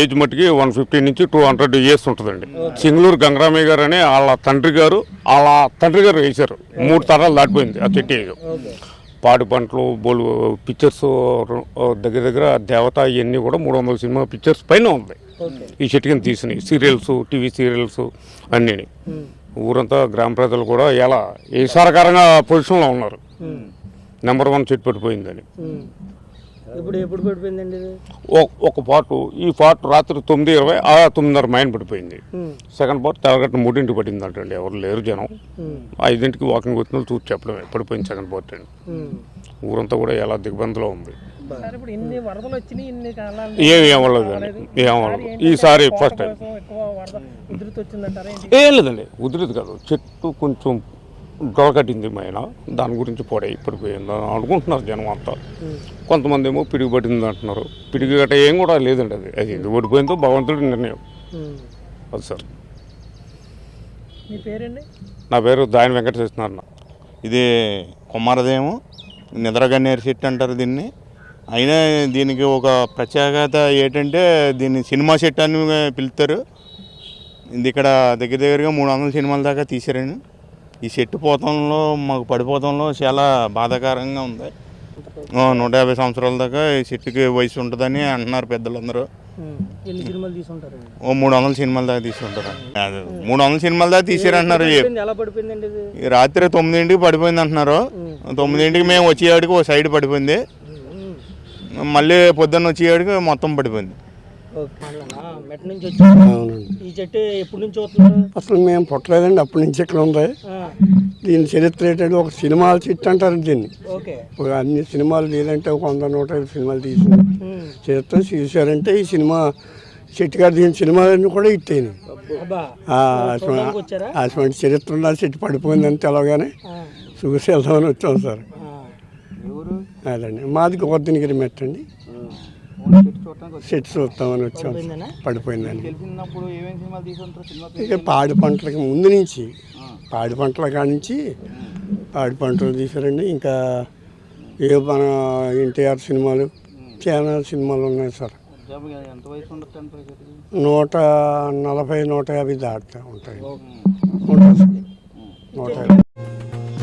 Age మట్టుకి one fifty నుంచి two hundred years ఉంటుందండి. సింగళూరు గంగరామయ్య గారు అని వాళ్ళ తండ్రి గారు వాళ్ళ తండ్రి గారు వేశారు. మూడు తరాలు దాటిపోయింది ఆ చెట్టు వేయడం. పాడి పంటలు బోలు పిక్చర్స్ దగ్గర దగ్గర దేవత ఇవన్నీ కూడా మూడు వందల సినిమా పిక్చర్స్ పైన ఉంది. ఈ చెట్టు కింద తీసినాయి? సీరియల్స్ టీవీ సీరియల్స్ అన్నీ ఊరంతా గ్రామ ప్రజలు కూడా ఎలా ఈసారకరంగా పొజిషన్లో ఉన్నారు. నెంబర్ వన్ చెట్టు పడిపోయిందని. ఇప్పుడు ఎప్పుడు పడిపోయిందండి ఇది? ఒక- పాటు ఈ పాటు రాత్రి తొమ్మిది ఇరవై ఆ తొమ్మిదిన్నర మైన్ పడిపోయింది. సెకండ్ పార్ట్ తెల్లగట్ట మూడింటికి పడింది అంటండి ఎవరు లేరు జనం. ఐదింటికి వాకింగ్ వచ్చిన చూసి చెప్పడమే పడిపోయింది సెకండ్ పార్ట్ అండి. ఊరంతా కూడా ఎలా దిగ్బంధంలో ఉంది. ఏమవ్వలేదండి ఏమవ్వలేదు ఈసారి ఫస్ట్ టైం ఉధృతి ఏం లేదండి ఉదిరిది కాదు చెట్టు కొంచెం డొలకట్టింది మైన దాని గురించి పొడై పడిపోయింది అని అనుకుంటున్నారు జనం అంతా. కొంతమంది ఏమో పిడిగి పట్టింది అంటున్నారు. పిడిగి గట్ట ఏం కూడా లేదండి అది. అది ఎందుకు పడిపోయిందో భగవంతుడి నిర్ణయం. అది సార్. నా పేరు దాని వెంకట సత్యనారాయణ ఇది కుమారదేమం. నిద్రగన్నేరు చెట్టు అంటారు దీన్ని. అయినా దీనికి ఒక ప్రత్యేకత ఏంటంటే దీన్ని సినిమా సెట్ అని పిలుస్తారు. ఇది ఇక్కడ దగ్గర దగ్గరగా మూడు వందల సినిమాల దాకా తీసారండి ఈ చెట్టు పోతంలో మాకు పడిపోతంలో చాలా బాధాకరంగా ఉంది. నూట యాభై సంవత్సరాల దాకా ఈ చెట్టుకి వయసు ఉంటుందని అంటున్నారు పెద్దలందరూ. ఓ మూడు వందల సినిమాల దాకా తీసుకుంటారు. మూడు వందల సినిమాల దాకా తీసారంటున్నారు రాత్రి తొమ్మిదింటికి పడిపోయింది అంటున్నారు. తొమ్మిదింటికి మేము వచ్చేవాడికి ఓ సైడ్ పడిపోయింది. మళ్ళీ పొద్దున్న వచ్చేవాడికి మొత్తం పడిపోయింది. మెట్ నుంచి వచ్చారు? ఈ చెట్టు ఎప్పటి నుంచి అసలు మేము పుట్టలేదండి అప్పటి నుంచి ఇక్కడ ఉంది. దీని చరిత్ర ఏంటంటే ఒక సినిమాల చిట్టు అంటారు దీన్ని. ఓకే. ఒక అన్ని సినిమాలు లేదంటే ఒక వంద నూట యాభై సినిమాలు తీసింది చరిత్ర చూశారంటే ఈ సినిమా చెట్టు గారు దీని సినిమాలన్నీ కూడా ఇట్టేని అటువంటి చరిత్ర ఉన్న చెట్టు పడిపోయిందని తెలవగానే చూసి వెళ్దామని వచ్చాం సార్. అదండి. మాది గోవర్ధనగిరి మెట్టండి. చెట్టు చూస్తామని వచ్చాం సార్. పడిపోయిందండి. ఇక పాడి పంటలకి ముందు నుంచి పాడి పంటల కాడి నుంచి పాడి పంటలు తీసారండి ఇంకా ఏ మన ఎన్టీఆర్ సినిమాలు చాలా సినిమాలు ఉన్నాయి సార్. నూట నలభై నూట యాభై దాటుతా ఉంటాయి. ఉంటాయి సార్. నూట యాభై.